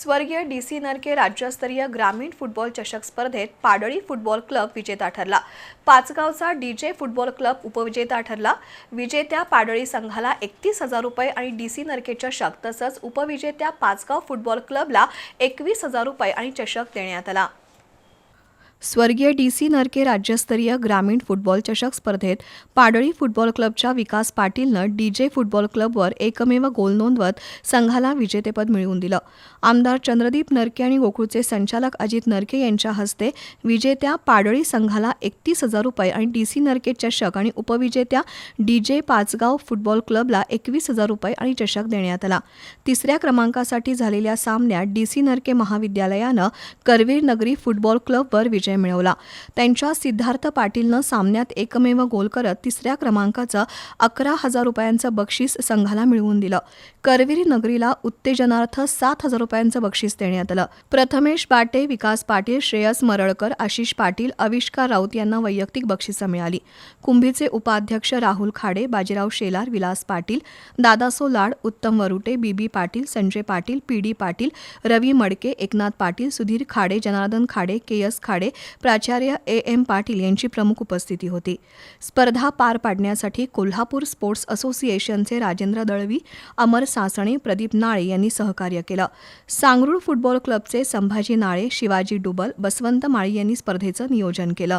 स्वर्गीय D C नरके राज्यस्तरीय ग्रामीण फुटबॉल चषक स्पर्धेत पाडळी फुटबॉल क्लब विजेता ठरला. पाचगावचा डीजे फुटबॉल क्लब उपविजेता ठरला. विजेत्या पाडळी संघाला एकतीस हजार रुपये आणि डी सी नरके चषक तसंच उपविजेत्या पाचगाव फुटबॉल क्लबला एकवीस हजार रुपये आणि चषक देण्यात आला. स्वर्गीय डी सी नरके राज्यस्तरीय ग्रामीण फुटबॉल चषक स्पर्धेत पाडळी फुटबॉल क्लबच्या विकास पाटीलनं डीजे फुटबॉल क्लबवर एकमेव गोल नोंदवत संघाला विजेतेपद मिळवून दिलं. आमदार चंद्रदीप नरके आणि गोकुळचे संचालक अजित नरके यांच्या हस्ते विजेत्या पाडळी संघाला एकतीस हजार रुपये आणि डी सी नरके चषक आणि उपविजेत्या डीजे पाचगाव फुटबॉल क्लबला एकवीस हजार रुपये आणि चषक देण्यात आला. तिसऱ्या क्रमांकासाठी झालेल्या सामन्यात डी सी नरके महाविद्यालयानं करवीर नगरी फुटबॉल क्लबवर विजय मिळवला. त्यांच्या सिद्धार्थ पाटीलनं सामन्यात एकमेव गोल करत तिसऱ्या क्रमांकाचं अकरा हजार रुपयांचं बक्षीस संघाला मिळवून दिलं. करवीरी नगरीला उत्तेजनार्थ सात हजार रुपयांचं बक्षीस देण्यात आलं. प्रथमेश बाटे विकास पाटील श्रेयस मरळकर आशिष पाटील अविष्कार राऊत यांना वैयक्तिक बक्षिसं मिळाली. कुंभीचे उपाध्यक्ष Rahul Khade Bajirao Shelar Vilas Patil Dadaso Lad Uttam Varute B B Patil Sanjay Patil P D Patil Ravi Madke Eknath Patil Sudhir Khade Janardan Khade K S Khade प्राचार्य ए. एम. पाटील यांची प्रमुख उपस्थिती होती. स्पर्धा पार पाडण्यासाठी कोल्हापूर स्पोर्ट्स असोसिएशनचे राजेंद्र दळवी अमर सासणे प्रदीप नाळे यांनी सहकार्य केलं. सांगरूळ फुटबॉल क्लबचे संभाजी नाळे शिवाजी डुबल बसवंत माळी यांनी स्पर्धेचं नियोजन केलं.